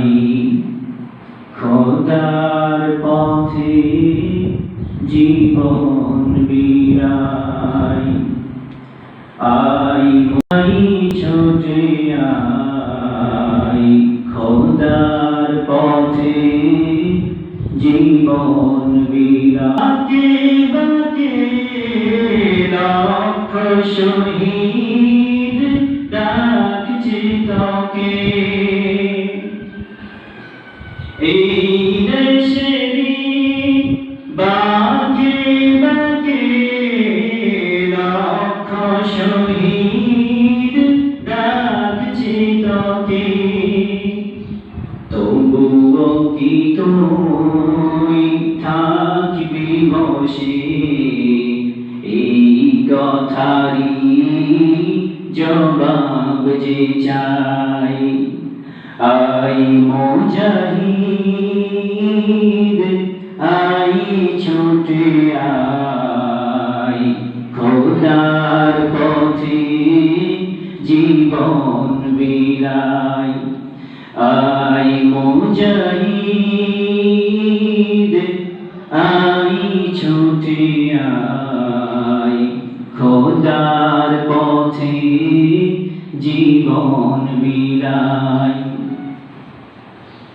I খোদার পথে জীবন বিরাই। আই আই ছোটে আই, খোদার পথে জীবন বিরাকে বাকে, লক্ষ শহীদ ডাকছে তোকে। তুই থাকবি বসে এই কথারি জবাব যে চাই আই মুজাহিদ, আই ছুটে আই খোদার পথে জীবন বিলাই আই মুজাহিদ, আই ছুটে আই খোদার পথে জীবন বিলাই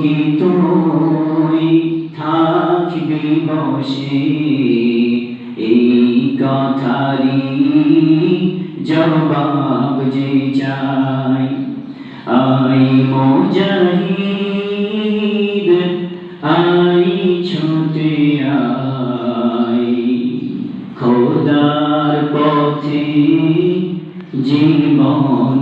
কি তুই থাকবি বসে। এই কথারি জবাব যে চাই, আই মুজাহিদ, আই ছুটে আই খোদার পথে জীবন